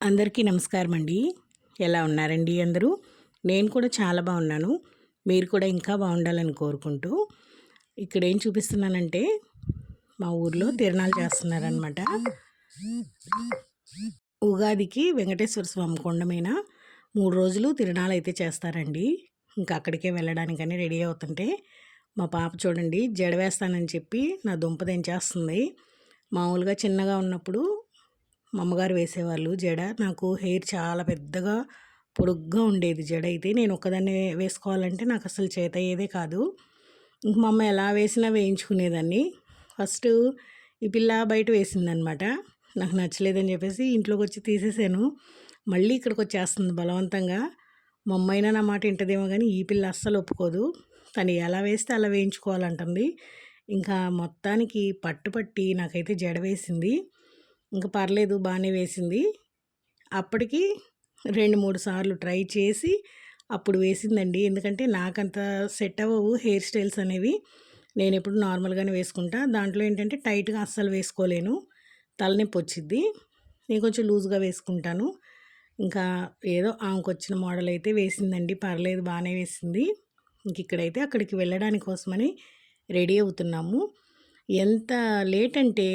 అందరికీ నమస్కారం అండి ఎలా ఉన్నారండి అందరూ? నేను కూడా చాలా బాగున్నాను. మీరు కూడా ఇంకా బాగుండాలని కోరుకుంటూ ఇక్కడ ఏం చూపిస్తున్నానంటే మా ఊర్లో తిరణాలు చేస్తున్నారనమాట ఉగాదికి వెంకటేశ్వర స్వామి కొండ మీద మూడు రోజులు తిరణాలు అయితే చేస్తారండి. ఇంకా అక్కడికే వెళ్ళడానికని రెడీ అవుతుంటే మా పాప చూడండి జడ వేస్తానని చెప్పి నా దుంప తెంచేస్తుంది మామూలుగా చిన్నగా ఉన్నప్పుడు మా అమ్మగారు వేసేవాళ్ళు జడ. నాకు హెయిర్ చాలా పెద్దగా పొడుగ్గా ఉండేది జడ అయితే. నేను ఒక్కదాన్ని వేసుకోవాలంటే నాకు అసలు చేత అయ్యేదే కాదు. ఇంక మా అమ్మ ఎలా వేసినా వేయించుకునేదాన్ని. ఫస్ట్ ఈ పిల్ల బయట వేసిందనమాట. నాకు నచ్చలేదని చెప్పేసి ఇంట్లోకి వచ్చి తీసేసాను. మళ్ళీ ఇక్కడికి వచ్చేస్తుంది బలవంతంగా. మా అమ్మ అయినా నా మాట వింటదేమో కానీ ఈ పిల్ల అస్సలు ఒప్పుకోదు. తను ఎలా వేస్తే అలా వేయించుకోవాలంటుంది. ఇంకా మొత్తానికి పట్టుపట్టి నాకైతే జడ వేసింది. ఇంకా పర్లేదు బాగానే వేసింది. అప్పటికి రెండు మూడు సార్లు ట్రై చేసి అప్పుడు వేసిందండి. ఎందుకంటే నాకంత సెట్ అవ్వవు హెయిర్ స్టైల్స్ అనేవి. నేను ఎప్పుడు నార్మల్గానే వేసుకుంటా. దాంట్లో ఏంటంటే టైట్గా అస్సలు వేసుకోలేను. తలనొప్పి వచ్చింది నేను కొంచెం లూజ్గా వేసుకుంటాను. ఇంకా ఏదో ఆమెకు వచ్చిన మోడల్ అయితే వేసిందండి. పర్లేదు బాగానే వేసింది. ఇంక ఇక్కడైతే అక్కడికి వెళ్ళడానికి కోసమని రెడీ అవుతున్నాము. ఎంత లేట్ అంటే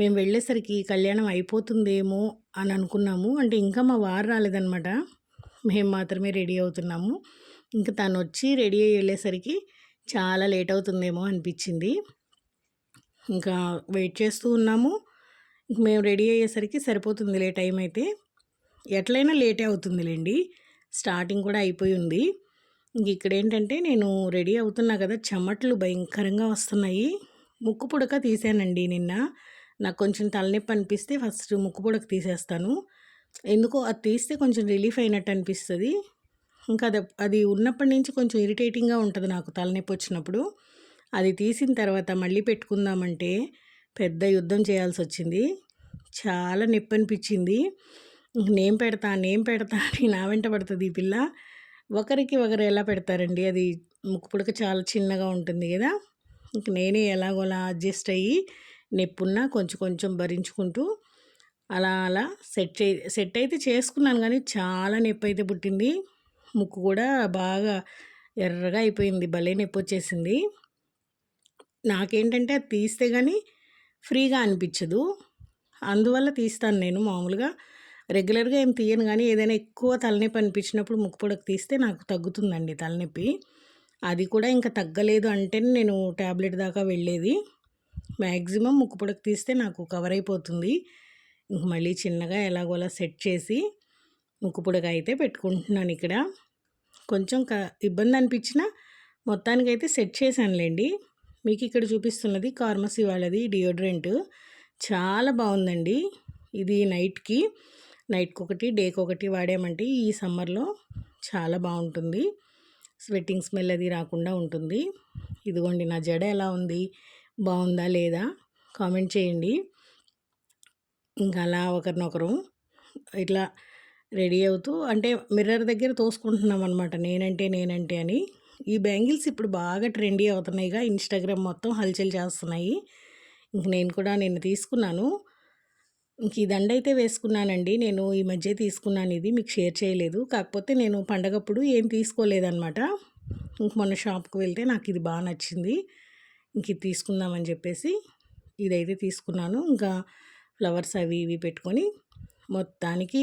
మేము వెళ్ళేసరికి కళ్యాణం అయిపోతుందేమో అని అనుకున్నాము. అంటే ఇంకా మా వారు రాలేదనమాట మేము మాత్రమే రెడీ అవుతున్నాము. ఇంకా తను వచ్చి రెడీ అయ్యి వెళ్ళేసరికి చాలా లేట్ అవుతుందేమో అనిపించింది. ఇంకా వెయిట్ చేస్తూ ఉన్నాము. మేము రెడీ అయ్యేసరికి సరిపోతుందిలే టైం అయితే. ఎట్లయినా లేటే అవుతుందిలేండి. స్టార్టింగ్ కూడా అయిపోయి ఉంది. ఇంక ఇక్కడ ఏంటంటే నేను రెడీ అవుతున్నా కదా చెమట్లు భయంకరంగా వస్తున్నాయి. ముక్కు పుడక తీసానండి నిన్న. నాకు కొంచెం తలనొప్పి అనిపిస్తే ఫస్ట్ ముక్కు పొడకు తీసేస్తాను. ఎందుకో అది తీస్తే కొంచెం రిలీఫ్ అయినట్టు అనిపిస్తుంది. ఇంకా అది అది ఉన్నప్పటి నుంచి కొంచెం ఇరిటేటింగ్గా ఉంటుంది నాకు తలనొప్పి వచ్చినప్పుడు. అది తీసిన తర్వాత మళ్ళీ పెట్టుకుందామంటే పెద్ద యుద్ధం చేయాల్సి వచ్చింది. చాలా నొప్పి అనిపించింది. నేను పెడతా నేను పెడతా అని నా వెంట పడుతుంది ఈ పిల్ల. ఒకరికి ఒకరు ఎలా పెడతారండి? అది ముక్కు పుడక చాలా చిన్నగా ఉంటుంది కదా. ఇంక నేనే ఎలాగోలా అడ్జస్ట్ అయ్యి నొప్పున్నా కొంచెం కొంచెం భరించుకుంటూ అలా అలా సెట్ చే సెట్ అయితే చేసుకున్నాను కానీ చాలా నొప్పి అయితే పుట్టింది. ముక్కు కూడా బాగా ఎర్రగా అయిపోయింది. భలే నొప్పి వచ్చేసింది. నాకేంటంటే అది తీస్తే కానీ ఫ్రీగా అనిపించదు. అందువల్ల తీస్తాను నేను మామూలుగా. రెగ్యులర్గా ఏం తీయను కానీ ఏదైనా ఎక్కువ తలనొప్పి అనిపించినప్పుడు ముక్కు పొడకు తీస్తే నాకు తగ్గుతుందండి తలనొప్పి. అది కూడా ఇంకా తగ్గలేదు అంటేనే నేను ట్యాబ్లెట్ దాకా వెళ్ళేది. మ్యాక్సిమం ముక్కు పొడకు తీస్తే నాకు కవర్ అయిపోతుంది. ఇంక మళ్ళీ చిన్నగా ఎలాగోలా సెట్ చేసి ముక్కు పొడక అయితే పెట్టుకుంటున్నాను ఇక్కడ. కొంచెం క ఇబ్బంది అనిపించిన మొత్తానికైతే సెట్ చేశానులేండి. మీకు ఇక్కడ చూపిస్తున్నది కార్మసీ వాళ్ళది డియోడ్రెంట్. చాలా బాగుందండి ఇది నైట్కి. నైట్కి ఒకటి డేకి ఒకటి వాడామంటే ఈ సమ్మర్లో చాలా బాగుంటుంది. స్వెట్టింగ్ స్మెల్ అది రాకుండా ఉంటుంది. ఇదిగోండి నా జడ ఎలా ఉంది? బాగుందా లేదా? కామెంట్ చేయండి. ఇంకా అలా ఒకరినొకరు ఇట్లా రెడీ అవుతూ అంటే మిర్రర్ దగ్గర తోసుకుంటున్నాం అనమాట నేనంటే నేనంటే అని. ఈ బ్యాంగిల్స్ ఇప్పుడు బాగా ట్రెండీ అవుతున్నాయిగా. ఇన్స్టాగ్రామ్ మొత్తం హల్చల్ చేస్తున్నాయి. ఇంక నేను కూడా నిన్న తీసుకున్నాను. ఇంక ఈ దండ అయితే వేసుకున్నానండి. నేను ఈ మధ్య తీసుకున్నాను ఇది. మీకు షేర్ చేయలేదు. కాకపోతే నేను పండగప్పుడు ఏం తీసుకోలేదన్నమాట. ఇంక మొన్న షాప్కి వెళ్తే నాకు ఇది బాగా నచ్చింది. ఇంక తీసుకుందామని చెప్పేసి ఇదైతే తీసుకున్నాను. ఇంకా ఫ్లవర్స్ అవి ఇవి పెట్టుకొని మొత్తానికి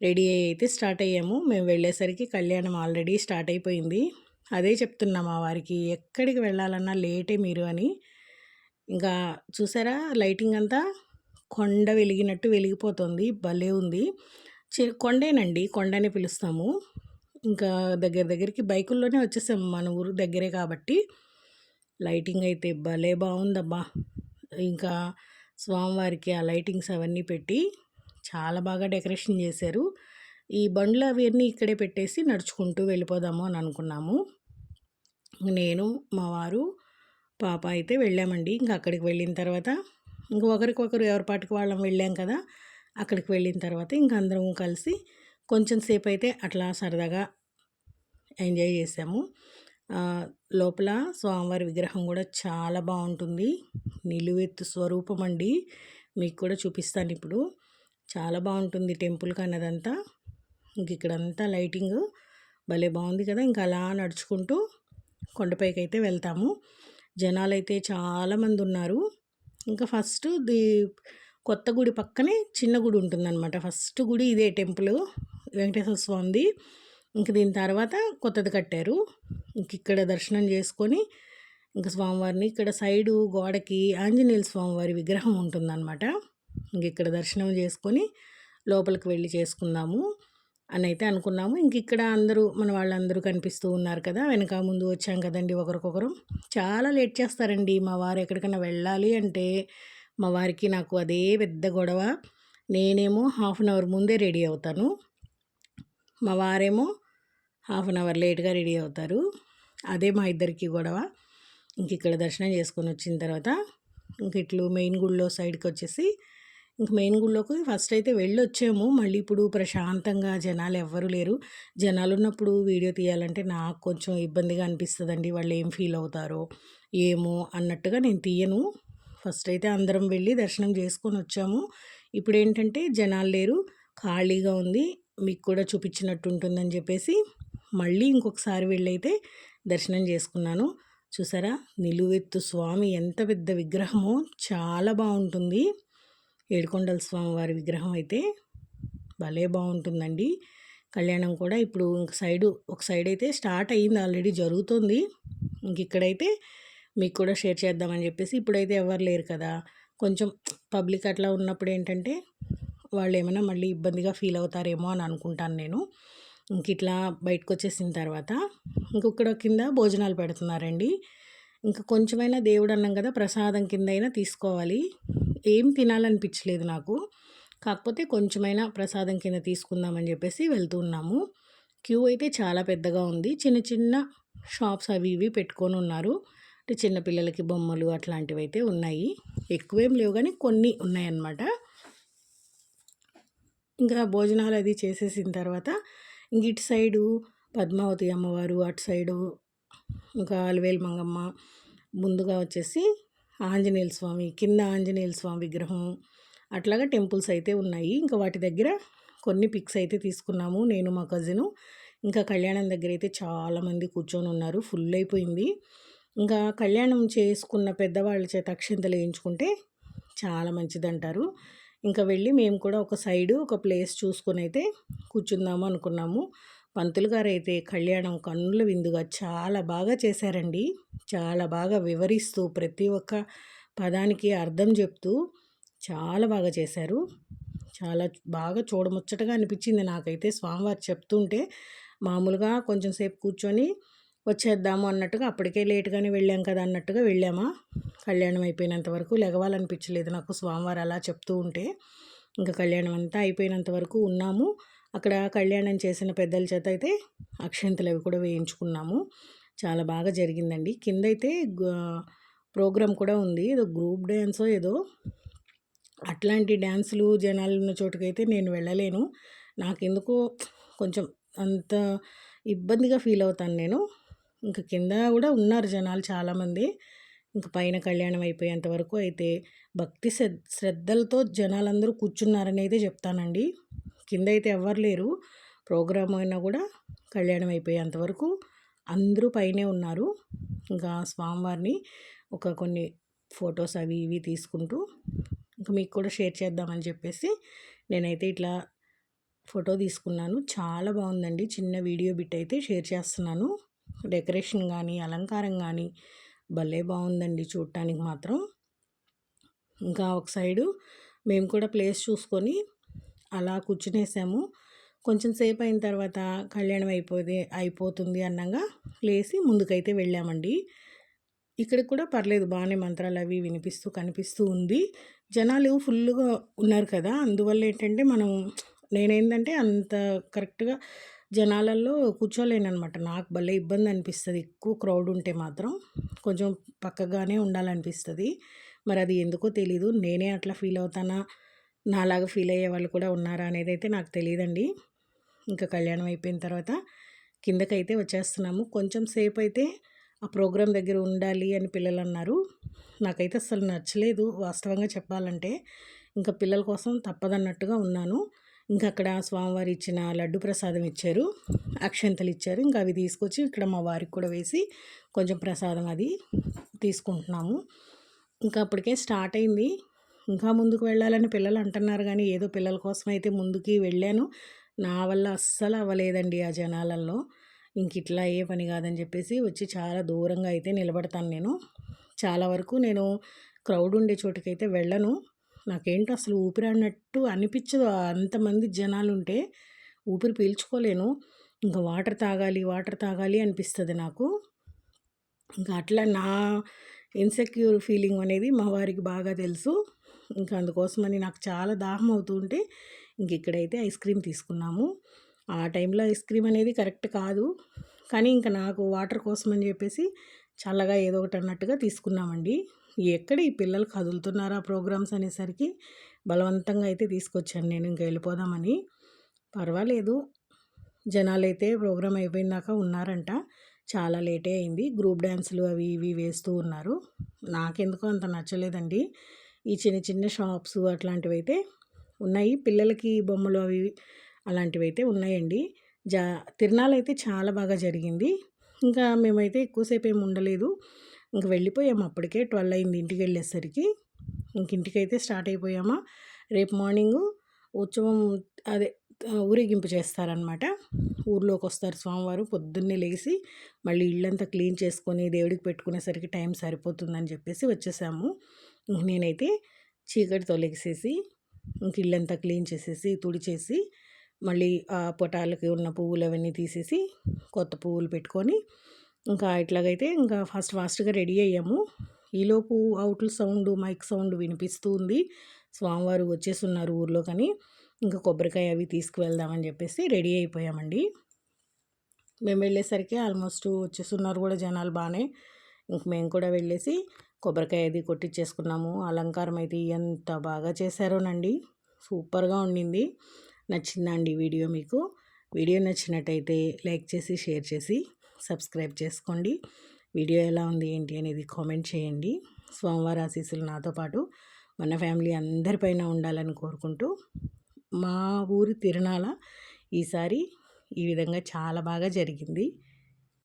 రెడీ అయ్యి అయితే స్టార్ట్ అయ్యాము. మేము వెళ్ళేసరికి కళ్యాణం ఆల్రెడీ స్టార్ట్ అయిపోయింది. అదే చెప్తున్నాం మా వారికి ఎక్కడికి వెళ్ళాలన్నా లేటే మీరు అని. ఇంకా చూసారా లైటింగ్ అంతా కొండ వెలిగినట్టు వెలిగిపోతుంది. భలే ఉంది. కొండేనండి కొండని పిలుస్తాము. ఇంకా దగ్గర దగ్గరికి బైకుల్లోనే వచ్చేసాము మన ఊరు దగ్గరే కాబట్టి. లైటింగ్ అయితే భలే బాగుందబ్బా. ఇంకా స్వామివారికి ఆ లైటింగ్స్ అవన్నీ పెట్టి చాలా బాగా డెకరేషన్ చేశారు. ఈ బండ్లు అవన్నీ ఇక్కడే పెట్టేసి నడుచుకుంటూ వెళ్ళిపోదాము అని అనుకున్నాము. నేను మా వారు పాప అయితే వెళ్ళామండి. ఇంకా అక్కడికి వెళ్ళిన తర్వాత ఇంకా ఒకరికొకరు ఎవరిపాటికి వాళ్ళం వెళ్ళాం కదా. అక్కడికి వెళ్ళిన తర్వాత ఇంక అందరం కలిసి కొంచెం సేపు అయితే అట్లా సరదాగా ఎంజాయ్ చేసాము. లోపల స్వామివారి విగ్రహం కూడా చాలా బాగుంటుంది. నిలువెత్తు స్వరూపం అండి. మీకు కూడా చూపిస్తాను ఇప్పుడు. చాలా బాగుంటుంది టెంపుల్ కన్నదంతా ఇంక ఇక్కడంతా లైటింగ్ భలే బాగుంది కదా. ఇంకా అలా నడుచుకుంటూ కొండపైకి అయితే వెళ్తాము. జనాలు అయితే చాలామంది ఉన్నారు. ఇంకా ఫస్ట్ ది కొత్త గుడి పక్కనే చిన్న గుడి ఉంటుందన్నమాట. ఫస్ట్ గుడి ఇదే టెంపుల్. వెంకటేశ్వర స్వామిది. ఇంక దీని తర్వాత కొత్తది కట్టారు. ఇంక ఇక్కడ దర్శనం చేసుకొని ఇంక స్వామివారిని ఇక్కడ సైడు గోడకి ఆంజనేయుల స్వామివారి విగ్రహం ఉంటుందన్నమాట. ఇంక ఇక్కడ దర్శనం చేసుకొని లోపలికి వెళ్ళి చేసుకుందాము అని అయితే అనుకున్నాము. ఇంక ఇక్కడ అందరూ మన వాళ్ళందరూ కనిపిస్తూ ఉన్నారు కదా వెనక ముందు వచ్చాం కదండి ఒకరికొకరు. చాలా లేట్ చేస్తారండి మా వారు ఎక్కడికైనా వెళ్ళాలి అంటే మా వారికి నాకు అదే పెద్ద గొడవ. నేనేమో హాఫ్ అన్ అవర్ ముందే రెడీ అవుతాను. మా వారేమో హాఫ్ అన్ అవర్ లేట్గా రెడీ అవుతారు. అదే మా ఇద్దరికి గొడవ. ఇంక ఇక్కడ దర్శనం చేసుకొని వచ్చిన తర్వాత ఇంక ఇట్లు మెయిన్ గుడిలో సైడ్కి వచ్చేసి ఇంక మెయిన్ గుడిలోకి ఫస్ట్ అయితే వెళ్ళొచ్చాము. మళ్ళీ ఇప్పుడు ప్రశాంతంగా జనాలు ఎవ్వరూ లేరు. జనాలు ఉన్నప్పుడు వీడియో తీయాలంటే నాకు కొంచెం ఇబ్బందిగా అనిపిస్తుందండి. వాళ్ళు ఏం ఫీల్ అవుతారో ఏమో అన్నట్టుగా నేను తీయను. ఫస్ట్ అయితే అందరం వెళ్ళి దర్శనం చేసుకొని వచ్చాము. ఇప్పుడు ఏంటంటే జనాలు లేరు ఖాళీగా ఉంది. మీకు కూడా చూపించినట్టు ఉంటుందని చెప్పేసి మళ్ళీ ఇంకొకసారి వెళ్ళైతే దర్శనం చేసుకున్నాను. చూసారా? నిలువెత్తు స్వామి ఎంత పెద్ద విగ్రహమో చాలా బాగుంటుంది. ఏడుకొండల స్వామి వారి విగ్రహం అయితే భలే బాగుంటుందండి. కళ్యాణం కూడా ఇప్పుడు ఇంక సైడు ఒక సైడ్ అయితే స్టార్ట్ అయ్యింది ఆల్రెడీ జరుగుతుంది. ఇంక ఇక్కడైతే మీకు కూడా షేర్ చేద్దామని చెప్పేసి ఇప్పుడైతే ఎవరు లేరు కదా. కొంచెం పబ్లిక్ అట్లా ఉన్నప్పుడు ఏంటంటే వాళ్ళు ఏమైనా మళ్ళీ ఇబ్బందిగా ఫీల్ అవుతారేమో అని అనుకుంటాను నేను. ఇంక ఇట్లా బయటకు వచ్చేసిన తర్వాత ఇంకొక్కడ కింద భోజనాలు పెడుతున్నారండి. ఇంకా కొంచెమైనా దేవుడు అన్నాం కదా ప్రసాదం కింద అయినా తీసుకోవాలి. ఏం తినాలనిపించలేదు నాకు. కాకపోతే కొంచెమైనా ప్రసాదం కింద తీసుకుందామని చెప్పేసి వెళ్తూ ఉన్నాము. క్యూ అయితే చాలా పెద్దగా ఉంది. చిన్న చిన్న షాప్స్ అవి ఇవి పెట్టుకొని ఉన్నారు. అంటే చిన్నపిల్లలకి బొమ్మలు అట్లాంటివి అయితే ఉన్నాయి. ఎక్కువేం లేవు కానీ కొన్ని ఉన్నాయన్నమాట. ఇంకా భోజనాలు అది చేసేసిన తర్వాత ఇంక ఇటు సైడు పద్మావతి అమ్మవారు అటు సైడు ఇంకా అలవేలు మంగమ్మ ముందుగా వచ్చేసి ఆంజనేయుల స్వామి కింద ఆంజనేయుల స్వామి విగ్రహం. అట్లాగా టెంపుల్స్ అయితే ఉన్నాయి. ఇంకా వాటి దగ్గర కొన్ని పిక్స్ అయితే తీసుకున్నాము. నేను మా కజిను. ఇంకా కళ్యాణం దగ్గర అయితే చాలామంది కూర్చొని ఉన్నారు. ఫుల్ అయిపోయింది. ఇంకా కళ్యాణం చేసుకున్న పెద్దవాళ్ళ చేత అక్షింతలు వేయించుకుంటే చాలా మంచిది అంటారు ఇంకా వెళ్ళి మేము కూడా ఒక సైడు ఒక ప్లేస్ చూసుకొని అయితే కూర్చుందాము అనుకున్నాము. పంతులు గారు అయితే కళ్యాణం కన్నుల విందుగా చాలా బాగా చేశారండి. చాలా బాగా వివరిస్తూ ప్రతి ఒక్క పదానికి అర్థం చెప్తూ చాలా బాగా చేశారు. చాలా బాగా చూడముచ్చటగా అనిపించింది నాకైతే స్వామివారు చెప్తుంటే. మామూలుగా కొంచెం సేపు కూర్చొని వచ్చేద్దాము అన్నట్టుగా అప్పటికే లేట్గానే వెళ్ళాం కదా అన్నట్టుగా వెళ్ళామా? కళ్యాణం అయిపోయినంత వరకు లెగవాలనిపించలేదు నాకు స్వామివారు అలా చెప్తూ ఉంటే. ఇంకా కళ్యాణం అంతా అయిపోయినంత వరకు ఉన్నాము. అక్కడ కళ్యాణం చేసిన పెద్దల చేత అయితే అక్షంతలు అవి కూడా వేయించుకున్నాము. చాలా బాగా జరిగిందండి. కింద అయితే ప్రోగ్రాం కూడా ఉంది. ఏదో గ్రూప్ డ్యాన్సో ఏదో. అట్లాంటి డ్యాన్సులు జనాలు ఉన్న చోటుకైతే నేను వెళ్ళలేను. నాకెందుకో కొంచెం అంత ఇబ్బందిగా ఫీల్ అవుతాను నేను. ఇంకా కింద కూడా ఉన్నారు జనాలు చాలామంది. ఇంకా పైన కళ్యాణం అయిపోయేంత వరకు అయితే భక్తి శ్రద్ధలతో జనాలందరూ కూర్చున్నారని అయితే చెప్తానండి. కింద అయితే ఎవ్వరు లేరు. ప్రోగ్రామ్ అయినా కూడా కళ్యాణం అయిపోయేంత వరకు అందరూ పైనే ఉన్నారు. ఇంకా స్వామివారిని ఒక కొన్ని ఫొటోస్ అవి ఇవి తీసుకుంటూ ఇంకా మీకు కూడా షేర్ చేద్దామని చెప్పేసి నేనైతే ఇట్లా ఫోటో తీసుకున్నాను. చాలా బాగుందండి. చిన్న వీడియో బిట్ అయితే షేర్ చేస్తున్నాను. డెకరేషన్ కానీ అలంకారం కానీ భలే బాగుందండి చూడటానికి మాత్రం. ఇంకా ఒక సైడు మేము కూడా ప్లేస్ చూసుకొని అలా కూర్చునేసాము. కొంచెం సేపు అయిన తర్వాత కళ్యాణం అయిపోతే అయిపోతుంది అన్నగా లేచి ముందుకైతే వెళ్ళామండి. ఇక్కడ కూడా పర్లేదు బాగానే మంత్రాలు అవి వినిపిస్తూ కనిపిస్తూ ఉంది. జనాలు ఫుల్గా ఉన్నారు కదా అందువల్ల ఏంటంటే మనం నేనేంటంటే అంత కరెక్ట్గా జనాలలో కూర్చోలేనమాట నాకు భలే ఇబ్బంది అనిపిస్తుంది. ఎక్కువ క్రౌడ్ ఉంటే మాత్రం కొంచెం పక్కగానే ఉండాలనిపిస్తుంది. మరి అది ఎందుకో తెలీదు. నేనే అట్లా ఫీల్ అవుతానా? నాలాగా ఫీల్ అయ్యే వాళ్ళు కూడా ఉన్నారా అనేది అయితే నాకు తెలియదండి ఇంకా కళ్యాణం అయిపోయిన తర్వాత కిందకైతే వచ్చేస్తున్నాము. కొంచెం సేపు అయితే ఆ ప్రోగ్రాం దగ్గర ఉండాలి అని పిల్లలు అన్నారు. నాకైతే అసలు నచ్చలేదు వాస్తవంగా చెప్పాలంటే. ఇంకా పిల్లల కోసం తప్పదన్నట్టుగా ఉన్నాను. ఇంకా అక్కడ స్వామివారు ఇచ్చిన లడ్డు ప్రసాదం ఇచ్చారు అక్షంతలు ఇచ్చారు ఇంకా అవి తీసుకొచ్చి ఇక్కడ మా వారికి కూడా వేసి కొంచెం ప్రసాదం అది తీసుకుంటున్నాము. ఇంకా అప్పటికే స్టార్ట్ అయింది. ఇంకా ముందుకు వెళ్ళాలని పిల్లలు అంటున్నారు కానీ ఏదో పిల్లల కోసం అయితే ముందుకి వెళ్ళాను. నా వల్ల అస్సలు అవ్వలేదండి ఆ జనాలలో ఇంక ఇట్లా ఏ పని కాదని చెప్పేసి వచ్చి చాలా దూరంగా అయితే నిలబడతాను నేను. చాలా వరకు నేను క్రౌడ్ ఉండే చోటుకైతే వెళ్ళను. నాకేంటో అసలు ఊపిరి అన్నట్టు అనిపించదు అంతమంది జనాలు ఉంటే ఊపిరి పీల్చుకోలేను. ఇంకా వాటర్ తాగాలి వాటర్ తాగాలి అనిపిస్తుంది నాకు. ఇంకా అట్లా నా ఇన్సెక్యూర్ ఫీలింగ్ అనేది మా వారికి బాగా తెలుసు. ఇంకా అందుకోసమని నాకు చాలా దాహం అవుతుంటే ఇంక ఇక్కడైతే ఐస్ క్రీమ్ తీసుకున్నాము. ఆ టైంలో ఐస్ క్రీమ్ అనేది కరెక్ట్ కాదు. కానీ ఇంకా నాకు వాటర్ కోసం అని చెప్పేసి చల్లగా ఏదో ఒకటి అన్నట్టుగా తీసుకున్నామండి. ఎక్కడ ఈ పిల్లలు కదులుతున్నారా ప్రోగ్రామ్స్ అనేసరికి బలవంతంగా అయితే తీసుకొచ్చాను నేను ఇంకా వెళ్ళిపోదామని. పర్వాలేదు. జనాలు అయితే ప్రోగ్రామ్ అయిపోయిందాక ఉన్నారంట. చాలా లేటే అయింది. గ్రూప్ డ్యాన్సులు అవి ఇవి వేస్తూ ఉన్నారు. నాకెందుకో అంత నచ్చలేదండి. ఈ చిన్న చిన్న షాప్స్ అట్లాంటివి అయితే ఉన్నాయి. పిల్లలకి బొమ్మలు అవి అలాంటివి అయితే ఉన్నాయండి. జా తిరునాళ్ళు అయితే చాలా బాగా జరిగింది. ఇంకా మేమైతే ఎక్కువసేపు ఏమి ఉండలేదు. ఇంక వెళ్ళిపోయాము. అప్పటికే ట్వెల్వ్ అయింది ఇంటికి వెళ్ళేసరికి. ఇంక ఇంటికైతే స్టార్ట్ అయిపోయామా? రేపు మార్నింగ్ ఉత్సవం అదే ఊరేగింపు చేస్తారనమాట ఊర్లోకి వస్తారు స్వామివారు. పొద్దున్నే లేచి మళ్ళీ ఇల్లంతా క్లీన్ చేసుకొని దేవుడికి పెట్టుకునేసరికి టైం సరిపోతుందని చెప్పేసి వచ్చేసాము. నేనైతే చీకటి తొలగిసేసి ఇంక ఇల్లంతా క్లీన్ చేసేసి తుడిచేసి మళ్ళీ ఆ పొటాలకి ఉన్న పువ్వులు అవన్నీ తీసేసి కొత్త పువ్వులు పెట్టుకొని ఇంకా ఇట్లాగైతే ఇంకా ఫాస్ట్ ఫాస్ట్గా రెడీ అయ్యాము. ఈలోపు అవుట్ల సౌండ్ మైక్ సౌండ్ వినిపిస్తూ ఉంది. స్వామివారు వచ్చేస్తున్నారు ఊర్లో కానీ ఇంకా కొబ్బరికాయ అవి తీసుకువెళ్దామని చెప్పేసి రెడీ అయిపోయామండి. మేము వెళ్ళేసరికి ఆల్మోస్ట్ వచ్చేస్తున్నారు కూడా జనాలు బాగానే. ఇంక మేము కూడా వెళ్ళేసి కొబ్బరికాయ అది కొట్టించేసుకున్నాము అలంకారం అయితే ఎంత బాగా చేశారోనండి. సూపర్గా ఉండింది. నచ్చిందండి వీడియో మీకు? వీడియో నచ్చినట్టయితే లైక్ చేసి షేర్ చేసి సబ్స్క్రైబ్ చేసుకోండి. వీడియో ఎలా ఉంది ఏంటి అనేది కామెంట్ చేయండి. సోమవారం ఆశీస్సులు నాతో పాటు మన ఫ్యామిలీ అందరిపైన ఉండాలని కోరుకుంటూ మా ఊరి తిరణాల ఈసారి ఈ విధంగా చాలా బాగా జరిగింది.